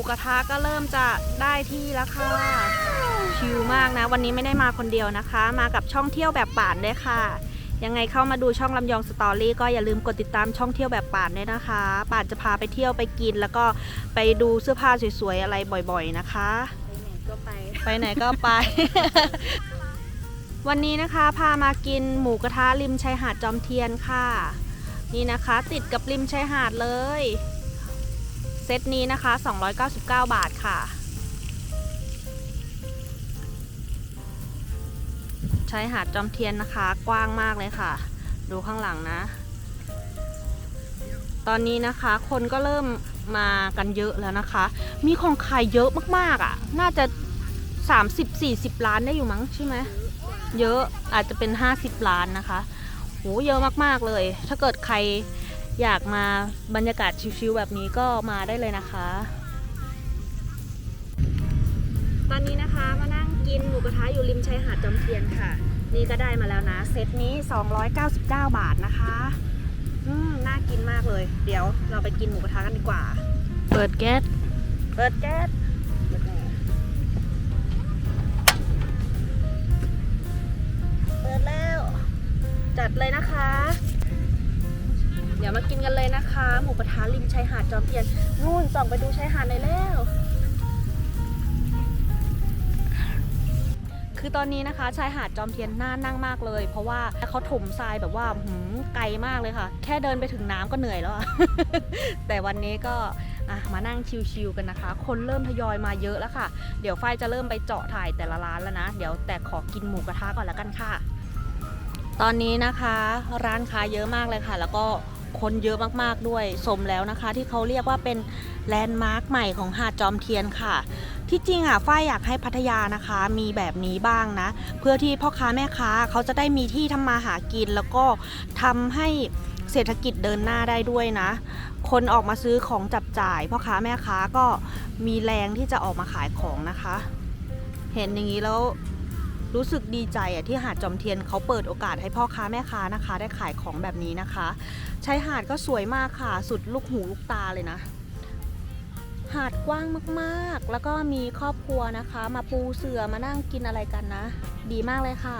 มูกระทะก็เริ่มจะได้ที่แล้วค่ะ ชิลมากนะ วันนี้ไม่ได้มาคนเดียวนะคะ มากับช่องเที่ยวแบบป่านด้วยค่ะ ยังไงเข้ามาดูช่องลำยองสตอรี่ก็อย่าลืมกดติดตามช่องเที่ยวแบบป่านด้วยนะคะ ป่านจะพาไปเที่ยวไปกิน แล้วก็ไปดูเสื้อผ้าสวยๆอะไรบ่อยๆนะคะก็ไปไปไหนก็ไป วันนี้นะคะพามากินหมูกระทะริมชายหาดจอมเทียนค่ะ นี่นะคะ ติดกับริมชายหาดเลยเซตนี้นะคะ 299 บาทค่ะชายหาดจอมเทียนนะคะ กว้างมากเลยค่ะ ดูข้างหลังนะ ตอนนี้นะคะคนก็เริ่มมากันเยอะแล้วนะคะ มีของขายเยอะมากๆอะ น่าจะ 30-40 ล้านได้อยู่มั้งใช่ไหมเยอะอาจจะเป็น 50 ล้านนะคะโหเยอะมากๆเลย ถ้าเกิดใคร อยากมาบรรยากาศชิลๆแบบนี้ก็มาได้เลยนะคะ ตอนนี้นะคะมานั่งกินหมูกระทะอยู่ริมชายหาดจอมเทียนค่ะ นี่ก็ได้มาแล้วนะ เซตนี้ 299 บาทนะคะอืมน่ากินมากเลย เดี๋ยวเราไปกินหมูกระทะกันดีกว่า เปิดแก๊สเปิดแก๊สเปิดแล้ว จัดเลยนะคะเดี๋ ยวมากินกันเลยนะคะ หมูกระทะริมชายหาดจอมเทียนนู่นส่องไปดูชายหาดหน่อยแล้ว คือตอนนี้นะคะ ชายหาดจอมเทียนน่านั่งมากเลย เพราะว่าเขาถมทรายแบบว่าหืมไกลมากเลยค่ะ แค่เดินไปถึงน้ำก็เหนื่อยแล้วอะแต่วันนี้ก็มานั่งชิลๆกันนะคะ คนเริ่มทยอยมาเยอะแล้วค่ะ เดี๋ยวฝ้ายจะเริ่มไปเจาะถ่ายแต่ละร้านแล้วนะ เดี๋ยวแต่ขอกินหมูกระทะก่อนแล้วกันค่ะ ตอนนี้นะคะ ร้านค้าเยอะมากเลยค่ะ แล้วก็ คนเยอะมากๆด้วย สมแล้วนะคะ ที่เขาเรียกว่าเป็นแลนด์มาร์คใหม่ของหาดจอมเทียนค่ะ ที่จริงอะฝ้ายอยากให้พัทยานะคะ มีแบบนี้บ้างนะ เพื่อที่พ่อค้าแม่ค้าเขาจะได้มีที่ทำมาหากิน แล้วก็ทำให้เศรษฐกิจเดินหน้าได้ด้วยนะ คนออกมาซื้อของจับจ่ายพ่อค้าแม่ค้าก็มีแรงที่จะออกมาขายของนะคะ เห็นอย่างนี้แล้ว รู้สึกดีใจอะที่หาดจอมเทียนเขาเปิดโอกาสให้พ่อค้าแม่ค้านะคะ ได้ขายของแบบนี้นะคะชายหาดก็สวยมากค่ะ สุดลูกหูลูกตาเลยนะ หาดกว้างมากๆ แล้วก็มีครอบครัวนะคะ มาปูเสือมานั่งกินอะไรกันนะ ดีมากเลยค่ะ